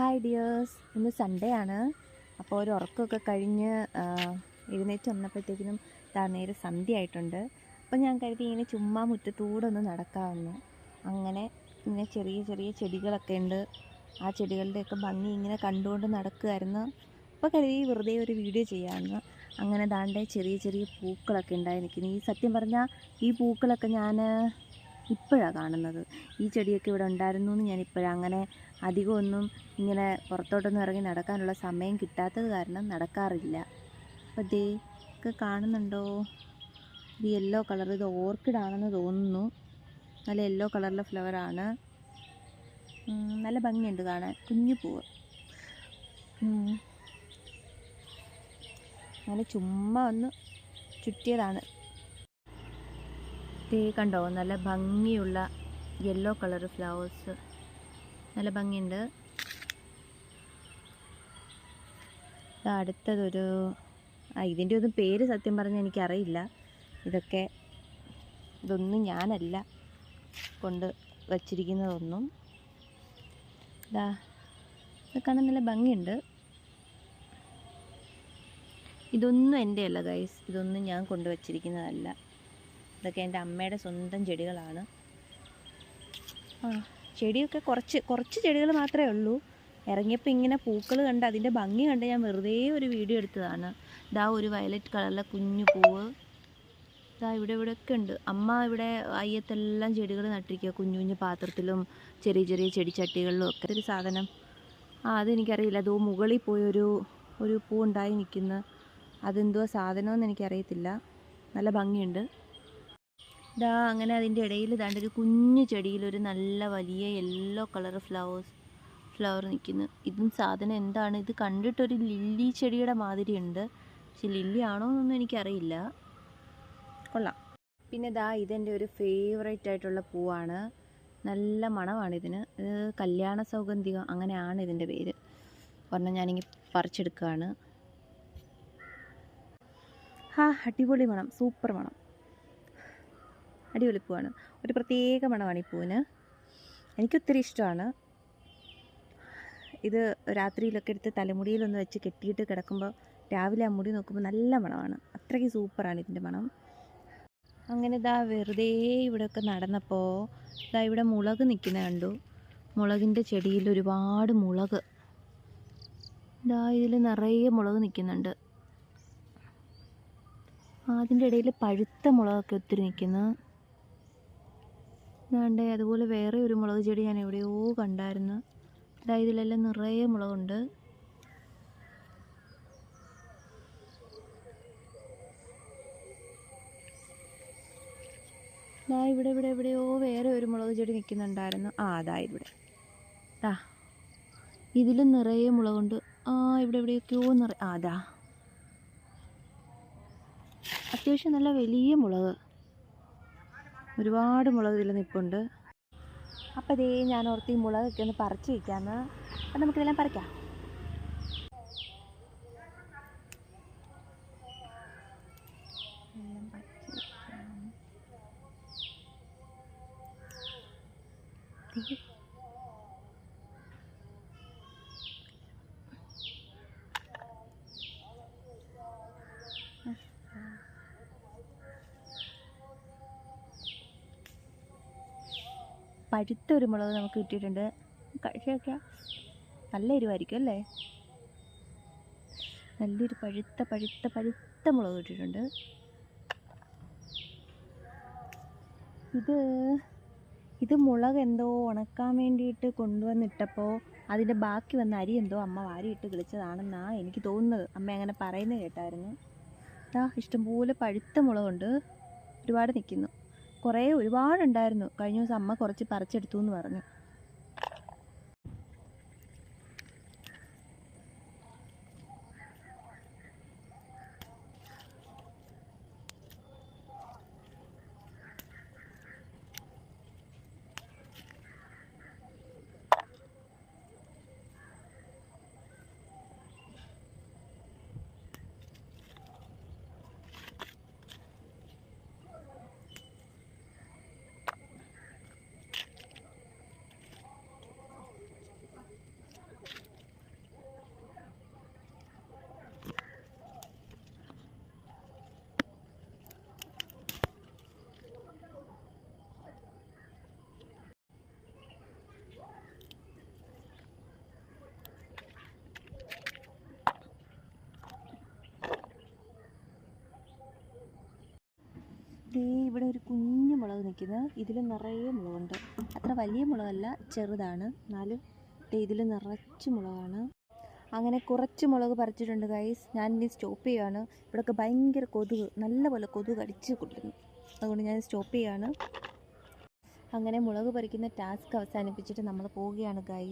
Hi dears. ഇന്ന് Sunday ആണ്. അപ്പോൾ ഒരു ഉറക്കമൊക്കെ കഴിഞ്ഞ് എഴുന്നേറ്റ് വന്നപ്പോഴത്തേക്കിനും താ നേരെ സന്ധ്യ ആയിട്ടുണ്ട്. അപ്പോൾ ഞാൻ കരുതി ഇങ്ങനെ ചുമ്മാ മുറ്റത്തൂടെ ഒന്ന് നടക്കാമെന്ന്. അങ്ങനെ ഇങ്ങനെ ചെറിയ ചെറിയ ചെടികളൊക്കെ ഉണ്ട്. ആ ചെടികളുടെയൊക്കെ ഭംഗി ഇങ്ങനെ കണ്ടുകൊണ്ട് നടക്കുമായിരുന്നു അപ്പോൾ കരുതി വെറുതെ ഒരു വീഡിയോ ചെയ്യാമെന്ന്. അങ്ങനെ ദാണ്ടെ ചെറിയ ചെറിയ പൂക്കളൊക്കെ ഉണ്ടായി നിൽക്കുന്നു. ഈ സത്യം പറഞ്ഞാൽ ഈ പൂക്കളൊക്കെ ഞാൻ ഇപ്പോഴാണ് കാണുന്നത്. ഈ ചെടിയൊക്കെ ഇവിടെ ഉണ്ടായിരുന്നു എന്ന് ഞാൻ അങ്ങനെ അധികമൊന്നും ഇങ്ങനെ പുറത്തോട്ടൊന്നും ഇറങ്ങി നടക്കാനുള്ള സമയം കിട്ടാത്തത് കാരണം നടക്കാറില്ല. അപ്പോൾ ദേ ഒക്കെ കാണുന്നുണ്ടോ? ഇത് യെല്ലോ കളർ ഇത് ഓർക്കിഡ് ആണെന്ന് തോന്നുന്നു. നല്ല യെല്ലോ കളറിലെ ഫ്ലവറാണ് നല്ല ഭംഗിയുണ്ട് കാണാൻ. കുഞ്ഞു പൂവ്. നല്ല ചുമ്മാ ഒന്ന് ചുറ്റിയതാണ്. ദേ കണ്ടോ? നല്ല ഭംഗിയുള്ള യെല്ലോ കളർ ഫ്ലവേഴ്സ് നല്ല ഭംഗിയുണ്ട്. അടുത്തതൊരു ആ ഇതിന്റെ ഒന്നും പേര് സത്യം പറഞ്ഞാൽ എനിക്കറിയില്ല. ഇതൊക്കെ ഇതൊന്നും ഞാനല്ല കൊണ്ട് വച്ചിരിക്കുന്നതൊന്നും. ഇതാ ഇത് കാണാൻ നല്ല ഭംഗിയുണ്ട്. ഇതൊന്നും എന്റെ അല്ല ഗൈസ് ഇതൊന്നും ഞാൻ കൊണ്ടുവച്ചിരിക്കുന്നതല്ല ഇതൊക്കെ എന്റെ അമ്മയുടെ സ്വന്തം ചെടികളാണ്. ആ. ചെടിയൊക്കെ കുറച്ച് കുറച്ച് ചെടികൾ മാത്രമേ ഉള്ളൂ. ഇറങ്ങിയപ്പോൾ ഇങ്ങനെ പൂക്കൾ കണ്ട് അതിന്റെ ഭംഗി കണ്ട് ഞാൻ വെറുതെ ഒരു വീഡിയോ എടുത്തതാണ്. ഇതാ ഒരു വയലറ്റ് കളറിലെ കുഞ്ഞു പൂവ്. ഇതാ ഇവിടെ ഇവിടെയൊക്കെ ഉണ്ട്. അമ്മ ഇവിടെ അയ്യത്തെല്ലാം ചെടികൾ നട്ടിരിക്കുക കുഞ്ഞു കുഞ്ഞു പാത്രത്തിലും ചെറിയ ചെറിയ ചെടിച്ചട്ടികളിലും ഒക്കെ. ഒരു സാധനം. ആ അതെനിക്കറിയില്ല. അതോ മുകളിൽ പോയി ഒരു ഒരു പൂ ഉണ്ടായി നിൽക്കുന്ന. അതെന്തോ സാധനമെന്ന് എനിക്കറിയത്തില്ല. നല്ല ഭംഗിയുണ്ട്. ഇതാ അങ്ങനെ അതിന്റെ ഇടയിൽ ദാണ്ട് ഒരു കുഞ്ഞു ചെടിയിൽ ഒരു നല്ല വലിയ യെല്ലോ കളർ ഫ്ലവേഴ്സ് ഫ്ലവർ നിൽക്കുന്നു. ഇതും സാധനം എന്താണ്? ഇത് കണ്ടിട്ടൊരു ലില്ലി ചെടിയുടെ മാതിരി ഉണ്ട് പക്ഷെ ലില്ലി ആണോ എന്നൊന്നും എനിക്കറിയില്ല. കൊള്ളാം. പിന്നെ ദാ ഇതെന്റെ ഒരു ഫേവറേറ്റ് ആയിട്ടുള്ള പൂവാണ്. നല്ല മണമാണ് ഇതിന്. ഇത് കല്യാണ സൗഗന്ധികം അങ്ങനെയാണ് ഇതിന്റെ പേര്. ഒരെണ്ണം ഞാനിങ്ങനെ പറിച്ചെടുക്കുകയാണ് ഹാ അടിപൊളി മണം. സൂപ്പർ മണം. അടിപൊളി പൂവാണ്. ഒരു പ്രത്യേക മണമാണ് ഈ പൂവിന്. എനിക്കൊത്തിരി ഇഷ്ടമാണ്. ഇത് രാത്രിയിലൊക്കെ എടുത്ത് തലമുടിയിലൊന്ന് വെച്ച് കെട്ടിയിട്ട് കിടക്കുമ്പോൾ രാവിലെ ആ മുടി നോക്കുമ്പോൾ നല്ല മണമാണ്. അത്രയ്ക്ക് സൂപ്പറാണ് ഇതിന്റെ മണം. അങ്ങനെ ഇതാ വെറുതെ ഇവിടെയൊക്കെ നടന്നപ്പോൾ ഇതാ ഇവിടെ മുളക് നിൽക്കുന്ന കണ്ടു. മുളകിന്റെ ചെടിയിൽ ഒരുപാട് മുളക്. ഇതാ ഇതിൽ നിറയെ മുളക് നിൽക്കുന്നുണ്ട് അതിന്റെ ഇടയിൽ പഴുത്ത മുളകൊക്കെ ഒത്തിരി നിൽക്കുന്നു ഇതാണ്ട് അതുപോലെ വേറെ ഒരു മുളക് ചെടി ഞാൻ എവിടെയോ കണ്ടായിരുന്നു. ഇതാ ഇതിലെല്ലാം നിറയെ മുളകുണ്ട്. ദാ ഇവിടെ ഇവിടെ എവിടെയോ വേറെ ഒരു മുളക് ചെടി നിൽക്കുന്നുണ്ടായിരുന്നു. ആ അതാ ഇവിടെ. ദാ ഇതിലും നിറയെ മുളകുണ്ട്. ആ ഇവിടെ എവിടെയൊക്കെയോ നിറ അതാ അത്യാവശ്യം നല്ല വലിയ മുളക്. ഒരുപാട് മുളക് ഇതിൽ നിൽപ്പുണ്ട് അപ്പോൾ ഇതേ ഞാൻ ഓർത്ത് ഈ മുളകൊക്കെ ഒന്ന് പറിച്ച് വയ്ക്കാമെന്ന് അപ്പം നമുക്കിതെല്ലാം പറിക്കാം. പഴുത്ത ഒരു മുളക് നമുക്ക് കിട്ടിയിട്ടുണ്ട്. കഴിച്ച് നോക്കിയാൽ നല്ല എരിവായിരിക്കും അല്ലേ? നല്ലൊരു പഴുത്ത പഴുത്ത പഴുത്ത മുളക് കിട്ടിയിട്ടുണ്ട്. ഇത് ഇത് മുളക് എന്തോ ഉണക്കാൻ വേണ്ടിയിട്ട് കൊണ്ടുവന്നിട്ടപ്പോൾ അതിന്റെ ബാക്കി വന്ന അരി എന്തോ അമ്മ വാരിയിട്ട് കിളിച്ചതാണെന്നാണ് എനിക്ക് തോന്നുന്നത്. അമ്മ അങ്ങനെ പറയുന്നത് കേട്ടായിരുന്നു. ഇഷ്ടംപോലെ പഴുത്ത മുളകുണ്ട്. ഒരുപാട് നിൽക്കുന്നു കുറേ ഒരുപാടുണ്ടായിരുന്നു. കഴിഞ്ഞ ദിവസം അമ്മ കുറച്ച് പറിച്ചെടുത്തു എന്ന് പറഞ്ഞു. ദേ ഇവിടെ ഒരു കുഞ്ഞു മുളക് നിൽക്കുന്നത് ഇതിൽ നിറയെ മുളകുണ്ട്. അത്ര വലിയ മുളകല്ല ചെറുതാണ്. എന്നാലും ഇതിൽ നിറച്ച് മുളകാണ്. അങ്ങനെ കുറച്ച് മുളക് പറിച്ചിട്ടുണ്ട് ഗൈസ് ഞാൻ ഇനി സ്റ്റോപ്പ് ചെയ്യുകയാണ് ഇവിടെയൊക്കെ ഭയങ്കര കൊതുക് നല്ലപോലെ കൊതുക് അടിച്ച് കൊള്ളുന്നു അതുകൊണ്ട് ഞാൻ സ്റ്റോപ്പ് ചെയ്യുകയാണ് അങ്ങനെ മുളക് പറിക്കുന്ന ടാസ്ക് അവസാനിപ്പിച്ചിട്ട് നമ്മൾ പോവുകയാണ് ഗൈസ്